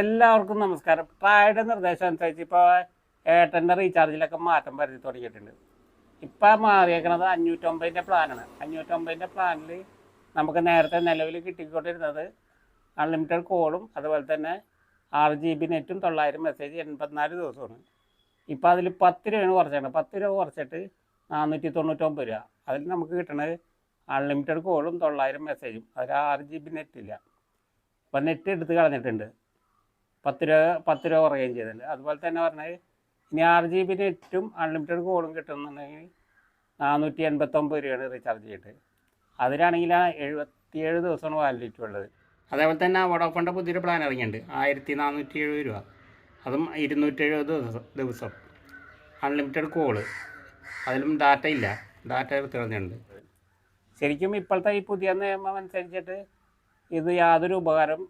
എല്ലാവർക്കും നമസ്കാരം. ട്രായുടെ നിർദ്ദേശം അനുസരിച്ച് ഇപ്പോൾ ഏട്ടന്റെ റീചാർജിലൊക്കെ മാറ്റം വരുത്തി തുടങ്ങിയിട്ടുണ്ട്. ഇപ്പം മാറിയേക്കണത് അഞ്ഞൂറ്റൊമ്പതിന്റെ പ്ലാനാണ്. അഞ്ഞൂറ്റൊമ്പതിന്റെ പ്ലാനിൽ നമുക്ക് നേരത്തെ നിലവിൽ കിട്ടിക്കൊണ്ടിരുന്നത് അൺലിമിറ്റഡ് കോളും അതുപോലെ തന്നെ ആറ് ജി ബി നെറ്റും തൊള്ളായിരം മെസ്സേജ് എൺപത്തിനാല് ദിവസമാണ്. ഇപ്പോൾ അതിൽ പത്ത് രൂപയാണ് കുറച്ചാണ് പത്ത് രൂപ കുറച്ചിട്ട് നാനൂറ്റി തൊണ്ണൂറ്റൊമ്പത് രൂപ. അതിൽ നമുക്ക് കിട്ടണത് അൺലിമിറ്റഡ് കോളും തൊള്ളായിരം മെസ്സേജും അതിൽ ആറ് ജി ബി നെറ്റില്ല ഇപ്പം നെറ്റ് എടുത്ത് കളഞ്ഞിട്ടുണ്ട്. പത്ത് രൂപ പത്ത് രൂപ കുറയുകയും ചെയ്തിട്ടുണ്ട്. അതുപോലെ തന്നെ പറഞ്ഞത് ഇനി ആറ് ജി ബി നെറ്റും അൺലിമിറ്റഡ് കോളും കിട്ടുന്നുണ്ടെങ്കിൽ നാനൂറ്റി എൺപത്തൊമ്പത് രൂപയാണ് റീചാർജ് ചെയ്തിട്ട്. അതിലാണെങ്കിൽ ആ എഴുപത്തിയേഴ് ദിവസമാണ് വാലിഡിറ്റി ഉള്ളത്. അതേപോലെ തന്നെ വോഡോഫോണിന്റെ പുതിയൊരു പ്ലാൻ ഇറങ്ങിയിട്ടുണ്ട്. ആയിരത്തി നാനൂറ്റി എഴുപത് രൂപ. അതും ഇരുന്നൂറ്റി എഴുപത് ദിവസം ദിവസം. അൺലിമിറ്റഡ് കോൾ അതിലും ഡാറ്റ ഇല്ല. ഡാറ്റ എടുത്ത് ശരിക്കും ഇപ്പോഴത്തെ ഈ പുതിയ നിയമം അനുസരിച്ചിട്ട് ഇത് യാതൊരു ഉപകാരം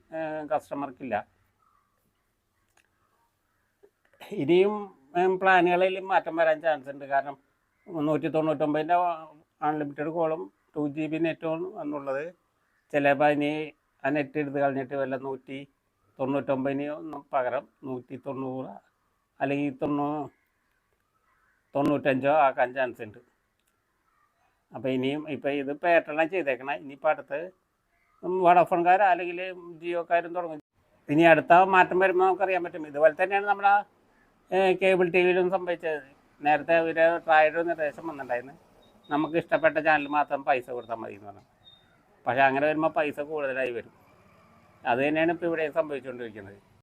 കസ്റ്റമർക്കില്ല ഇനിയും പ്ലാനുകളിൽ മാറ്റം വരാൻ ചാൻസ് ഉണ്ട്. കാരണം നൂറ്റി തൊണ്ണൂറ്റൊമ്പതിന്റെ അൺലിമിറ്റഡ് കോളും ടു ജി ബി നെറ്റും എന്നുള്ളത് ചിലപ്പോൾ ഇനി ആ നെറ്റ് എടുത്ത് കളഞ്ഞിട്ട് വല്ല നൂറ്റി തൊണ്ണൂറ്റൊമ്പതിന് പകരം നൂറ്റി തൊണ്ണൂറ് അല്ലെങ്കിൽ തൊണ്ണൂ തൊണ്ണൂറ്റഞ്ചോ ആക്കാൻ ചാൻസ് ഉണ്ട്. അപ്പോൾ ഇനിയും ഇപ്പോൾ ഇത് എയർടെലാണ് ചെയ്തേക്കണം. ഇനിയിപ്പോൾ അടുത്ത് വടഫോൺകാരോ അല്ലെങ്കിൽ ജിയോക്കാരും തുടങ്ങും. ഇനി അടുത്ത മാറ്റം വരുമ്പോൾ നമുക്കറിയാൻ പറ്റും. ഇതുപോലെ തന്നെയാണ് നമ്മുടെ കേബിൾ ടി വിയിലും സംഭവിച്ചത്. നേരത്തെ ഒരു ട്രായുടെ നിർദ്ദേശം വന്നിട്ടുണ്ടായിരുന്നു. നമുക്ക് ഇഷ്ടപ്പെട്ട ചാനൽ മാത്രം പൈസ കൊടുത്താൽ മതി എന്ന് പറഞ്ഞു. പക്ഷേ അങ്ങനെ വരുമ്പോൾ പൈസ കൂടുതലായി വരും. അത് തന്നെയാണ് ഇപ്പോൾ ഇവിടെ സംഭവിച്ചുകൊണ്ടിരിക്കുന്നത്